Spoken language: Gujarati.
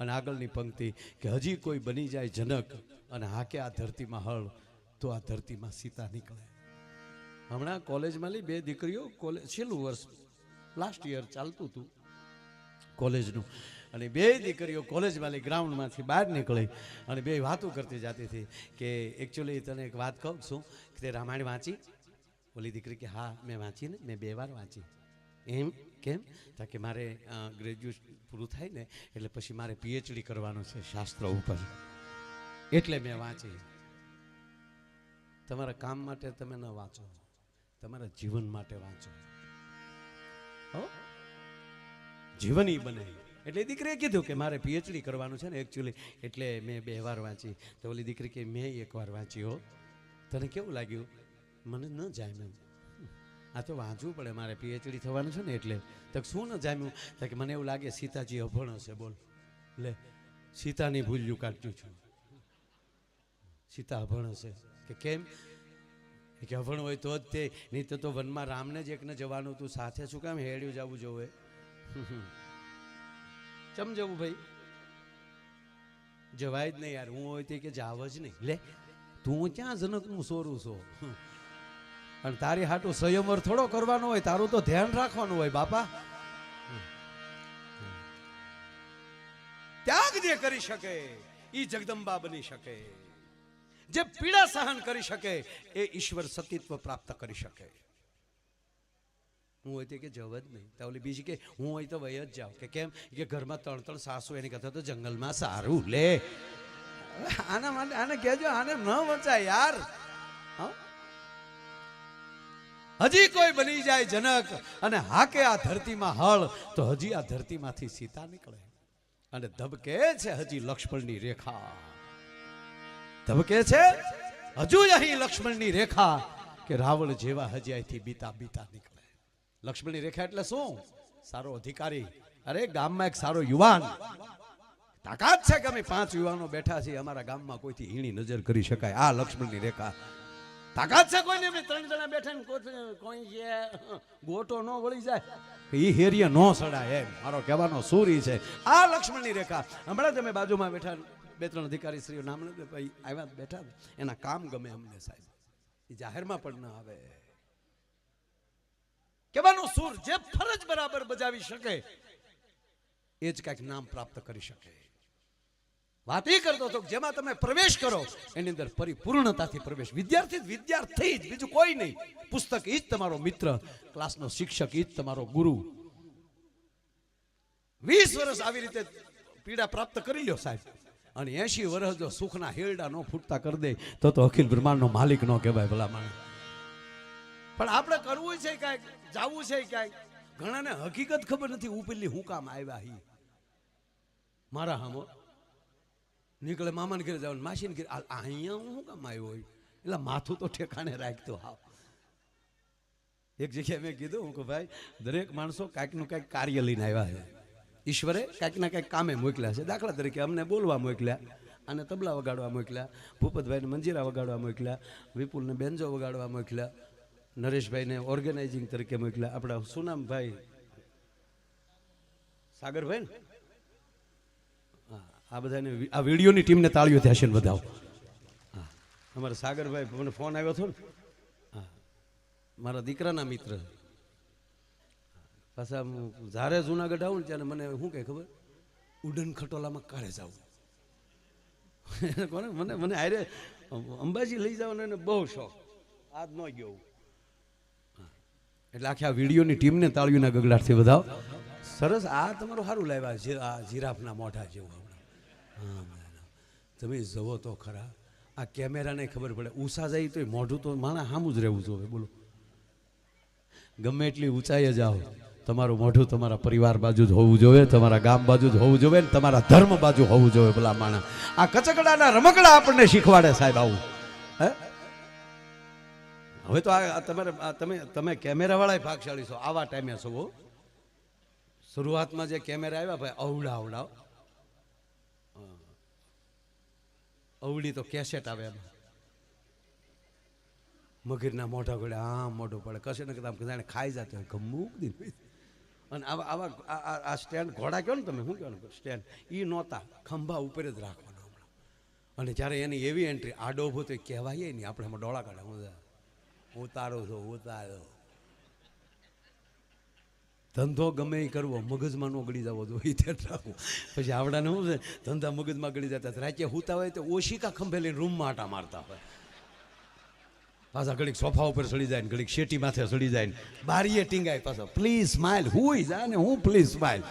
અને આગળની પંક્તિ કે હજી કોઈ બની જાય જનક અને હાકે આ ધરતીમાં હળ, તો આ ધરતીમાં સીતા નીકળે. હમણાં કોલેજમાં લઈ બે દીકરીઓ કોલેજ છેલ્લું વર્ષ લાસ્ટ યર ચાલતું હતું કોલેજનું. અને બે દીકરીઓ કોલેજમાં લઈ ગ્રાઉન્ડમાંથી બહાર નીકળી અને બે વાતો કરતી જતી હતી કે એકચ્યુઅલી તને એક વાત કહું છું, કે તે રામાયણ વાંચી? ઓલી દીકરી કે, હા, મેં વાંચી ને મેં બે વાર વાંચી. એમ? કેમ? તા કે મારે ગ્રેજ્યુએશન પૂરું થાય ને, એટલે પછી મારે પીએચડી કરવાનું છે શાસ્ત્ર ઉપર. એટલે મેં વાંચી. તમારા કામ માટે તમે ન વાંચો. તમારા જીવન માટે વાંચો. હો? જીવન ઈ બને. એટલે દીકરીએ કીધું કે મારે પીએચડી કરવાનું છે ને એકચ્યુઅલી એટલે મેં બે વાર વાંચી. તો ઓલી દીકરી કે, મેં એકવાર વાંચ્યો તને કેવું લાગ્યું? મને ન જાય જામ્યું આ તો વાંચવું પડે, મારે પીએચડી થવાનું છે ને એટલે. તો શું ન જામ્યું? તો કે મને એવું લાગે સીતાજી અભણ હશે બોલ. લે, સીતાની ભૂલ્યું કાઢ્યું છું. સીતા અભણ હશે કે કેમ? કે અભણ હોય તો જ તે, નહીં તો વનમાં રામને જ એકને જવાનું હતું. સાથે શું કામ હેડ્યું જવું જોવે? ચમ જવું ભાઈ? જવાય જ નહીં યાર. હું હોય તે કે જાવ જ નહીં. લે, તું ક્યાં જનકનું સોરું છો? અને તારી હાટું સંયમર થોડો કરવાનો હોય, તારું તો ધ્યાન રાખવાનું હોય, બાપા. ત્યાગ જે કરી શકે એ જગદંબા બની શકે. જે પીડા સહન કરી શકે, એ ઈશ્વર સતીત્વ પ્રાપ્ત કરી શકે. હું હોય તે કે જવ જ નહીં. તો ઓલી બીજી કે, હું હોય તો વય જ જાઉં. કે કેમ? કે ઘરમાં ત્રણ ત્રણ સાસુ, એની કરતા તો જંગલમાં સારું, લે. આના માટે આને કહેજો, આને ન વચાય, યાર. હા? હજી કોઈ બની જાય જનક અને હાકે આ ધરતીમાં હળ, તો હજી આ ધરતીમાંથી સીતા નીકળે. અને ધબકે છે હજી લક્ષ્મણની રેખા. ધબકે છે? હજુ અહીં લક્ષ્મણની રેખા કે રાવણ જેવા હજી અહીંથી બીતા બીતા નીકળે. લક્ષ્મણની રેખા એટલે શું? સારો અધિકારી. અરે, ગામમાં એક સારો યુવાન. તાકાત છે કે અમે પાંચ યુવાનો બેઠા છીએ, અમારા ગામમાં કોઈથી હીણી નજર કરી શકાય. આ લક્ષ્મણની રેખા તાકાત છે કોઈને? નહીં ત્રણ જણા બેઠા ને કોઈ કોઈ છે ગોટો ન વળી જાય. એ હેરિયા નો સડાય એમ. મારો કહેવાનો સૂરી છે. આ લક્ષ્મણની રેખા. હમણાં અમે બાજુમાં બેઠા બે ત્રણ અધિકારી શ્રીઓ નામ ભાઈ આવ્યા બેઠા એના કામ ગમે અમને સાહેબ. એ જાહેરમાં પણ ન આવે. કહેવાનો સૂર, જે ફરજ બરાબર બજાવી શકે, એ જ કાંઈક નામ પ્રાપ્ત કરી શકે. વાત એ કરતો હતો જેમાં તમે પ્રવેશ કરો, એની અંદર પરિપૂર્ણતાથી પ્રવેશ. વિદ્યાર્થી વિદ્યાર્થી જ, બીજું કોઈ નહીં. પુસ્તક એ જ તમારો મિત્ર, ક્લાસનો શિક્ષક એ જ તમારો ગુરુ. વીસ વર્ષ આવી રીતે પીડા પ્રાપ્ત કરી લ્યો સાહેબ. અને એસી વર્ષ જો સુખના હેરડા ન ફૂટતા કરી દે, તો તો અખિલ બ્રહ્માંડનો માલિક ન કહેવાય ભલા માણસ. પણ આપણે કરવું છે કાંઈક, જાવું છે કાંઈક. ઘણાને હકીકત ખબર નથી ઉપરલી હું કામ આવ્યા હી. મારા હામો નીકળે મામાને ઘરે જવાનું, માસીને ઘરે અહીંયા હું શું કામ આવ્યો હોય? એટલે માથું તો ઠેકાણે રાખતો હા એક જગ્યાએ મેં કીધું, હું કે ભાઈ, દરેક માણસો કાંઈકનું કાંઈક કાર્ય લઈને આવ્યા છે. ઈશ્વરે કાંઈક ના કાંઈક કામે મોકલ્યા છે. દાખલા તરીકે અમને બોલવા મોકલ્યા અને તબલા વગાડવા મોકલ્યા, ભૂપતભાઈને મંજીરા વગાડવા મોકલ્યા, વિપુલને બેન્જો વગાડવા મોકલ્યા, નરેશભાઈને ઓર્ગેનાઇઝિંગ તરીકે મોકલ્યા. આપણા સુનામભાઈ નામ સાગરભાઈ ને? આ બધાને આ વિડીયોની ટીમને તાળીઓ થશે ને બધા અમારા સાગરભાઈ મને ફોન આવ્યો હતો ને. હા. મારા દીકરાના મિત્ર. પાછા હું જ્યારે જુનાગઢ આવું ને ત્યારે મને શું કહે ખબર? ઉડન ખટોલામાં કાળે જાવું કોને? મને મને આરે અંબાજી લઈ જવાનો એને બહુ શોખ. આજ ન ગયો. એટલે આખી આ વિડીયોની ટીમને તાળીઓના ગગડાટથી બધાઓ. સરસ, આ તમારું સારું લાવ્યા જીરાફના મોઢા જેવું હા. તમે જવો તો ખરા. આ કેમેરાને ખબર પડે. ઉષા જાય તો મોઢું તો માણા સામું જ રહેવું જોઈએ, બોલો. ગમે એટલી ઊંચાઈએ જાઓ, તમારું મોઢું તમારા પરિવાર બાજુ જ હોવું જોઈએ, તમારા ગામ બાજુ જ હોવું જોઈએ ને તમારા ધર્મ બાજુ હોવું જોઈએ, ભલા માણા. આ કચકડાના રમકડા આપણને શીખવાડે સાહેબ આવું. હે? હવે તો આ તમારે તમે તમે કેમેરાવાળા ભાગશાળી છો. આવા ટાઈમે છો શરૂઆતમાં જે કેમેરા આવ્યા, ભાઈ અવડા અવડાવ અવડી તો કેસેટ આવે એમાં. મગીરના મોઢા ગળે આમ મોઢું પડે. કશે ને કદાચ જાણે ખાઈ જતો હોય, ગમુક દી અને આવા આવા, આ- સ્ટેન્ડ ઘોડા કહો ને તમે? શું કહો ને? સ્ટેન્ડ એ નહોતા. ખંભા ઉપર જ રાખવાના હમણાં. અને જ્યારે એની એવી એન્ટ્રી આડો ઊભો તો કહેવાય નહીં. આપણે એમાં ડોળા કાઢે હું ઉતારો છો, ઉતારો. ધંધો ગમે એ કરવો, મગજમાં ન ગળી જવો જોઈએ ધ્યાન રાખવું. પછી આવડાને શું છે? ધંધા મગજમાં ગળી જતા રાતે હુતા હોય તો ઓશિકા ખંભે લઈને રૂમમાં આટા મારતા હોય. પાછા ઘડીક સોફા ઉપર સડી જાય ને ઘડીક શેટી માથે સડી જાય ને બારીએ ટીંગાય પાછા. પ્લીઝ સ્માઇલ હુઈ જાય ને હું પ્લીઝ સ્માઇલ